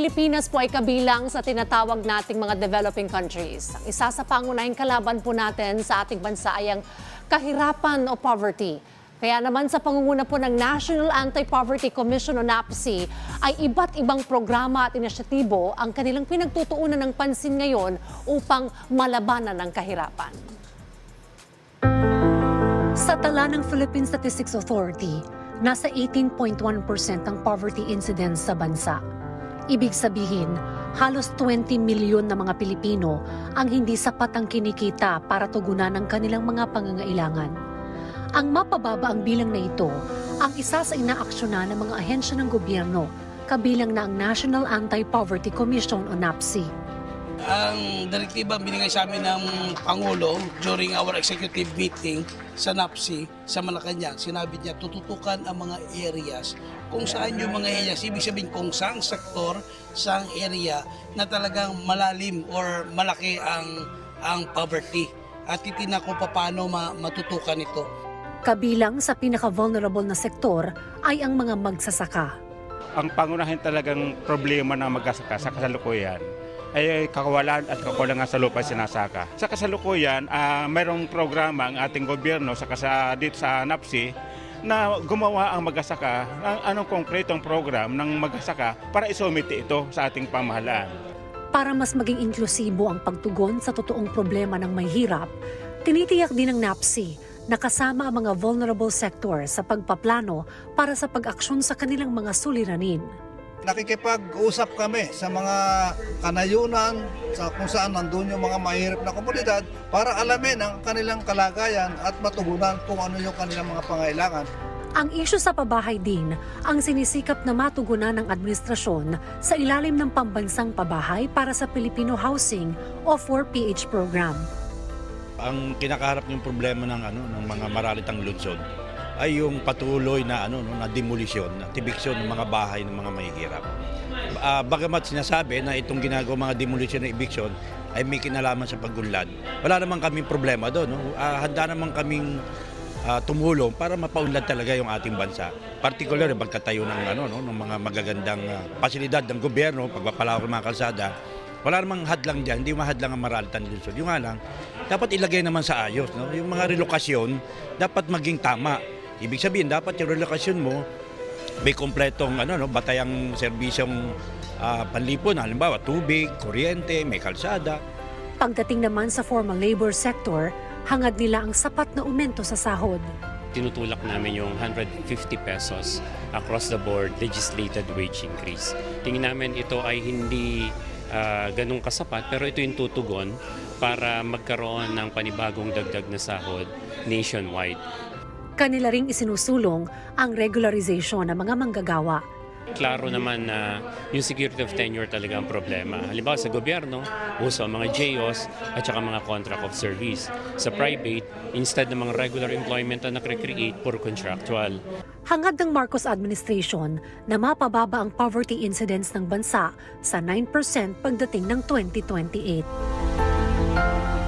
Pilipinas po ay kabilang sa tinatawag nating mga developing countries. Ang isa sa pangunahing kalaban po natin sa ating bansa ay ang kahirapan o poverty. Kaya naman sa pangunguna po ng National Anti-Poverty Commission o NAPSI ay iba't ibang programa at inisyatibo ang kanilang pinagtutuunan ng pansin ngayon upang malabanan ang kahirapan. Sa tala ng Philippine Statistics Authority, nasa 18.1% ang poverty incidence sa bansa. Ibig sabihin, halos 20 milyon na mga Pilipino ang hindi sapat ang kinikita para tugunan ang kanilang mga pangangailangan. Ang mapababa ang bilang na ito ang isa sa inaaksyonan ng mga ahensya ng gobyerno, kabilang na ang National Anti-Poverty Commission o NAPSI. Ang direktiba binigay sa amin ng Pangulo during our executive meeting sa NAPSI sa Malacanang, sinabi niya tututukan ang mga areas kung saan yung mga areas, ibig sabihin kung saang sektor, saang area na talagang malalim or malaki ang ang poverty at titinan ko paano ma- matutukan ito. Kabilang sa pinaka-vulnerable na sektor ay ang mga magsasaka. ang pangunahin talagang problema ng mag-asaka sa kasalukuyan ay kakawalan at kakulangan sa lupa sinasaka. Sa kasalukuyan, ah, mayroong programa ang ating gobyerno sa kasa, dito sa NAPSI na gumawa ang mag-asaka ng anong konkretong program ng mag-asaka para isumiti ito sa ating pamahalaan. Para mas maging inklusibo ang pagtugon sa totoong problema ng may hirap, tinitiyak din ng NAPSI na kasama ang mga vulnerable sector sa pagpaplano para sa pag-aksyon sa kanilang mga suliranin. Nakikipag-usap kami sa mga kanayunan, sa kung saan nandun yung mga mahirap na komunidad para alamin ang kanilang kalagayan at matugunan kung ano yung kanilang mga pangailangan. Ang isyu sa pabahay din ang sinisikap na matugunan ng administrasyon sa ilalim ng pambansang pabahay para sa Filipino Housing o 4PH program. ang kinakaharap yung problema ng ano ng mga maralitang lungsod ay yung patuloy na ano no, na demolisyon, na tibiksyon ng mga bahay ng mga mahihirap. Ah, bagamat sinasabi na itong ginagawa mga demolisyon ng eviction ay may kinalaman sa paggunlad. Wala naman kaming problema doon. No? Ah, handa naman kaming ah, tumulong para mapaunlad talaga yung ating bansa. Particular pagkatayo ng ano no ng mga magagandang ah, pasilidad ng gobyerno, pagpapalawak ng mga kalsada. Wala namang hadlang diyan, hindi mahadlang ang maralitan ng lungsod. Yung nga lang, dapat ilagay naman sa ayos. No? Yung mga relokasyon, dapat maging tama. Ibig sabihin, dapat yung relokasyon mo, may kompletong ano, no, batayang serbisyong ah, panlipon. Halimbawa, tubig, kuryente, may kalsada. Pagdating naman sa formal labor sector, hangad nila ang sapat na umento sa sahod. tinutulak namin yung 150 pesos across the board legislated wage increase. Tingin namin ito ay hindi ah, ganun kasapat pero ito yung tutugon para magkaroon ng panibagong dagdag na sahod nationwide. Kanila ring isinusulong ang regularization ng mga manggagawa. Klaro naman na yung security of tenure talaga ang problema. Halimbawa sa gobyerno, uso ang mga JOs at saka mga contract of service. Sa private, instead ng mga regular employment na nakre-create, puro contractual. Hangad ng Marcos administration na mapababa ang poverty incidence ng bansa sa 9% pagdating ng 2028.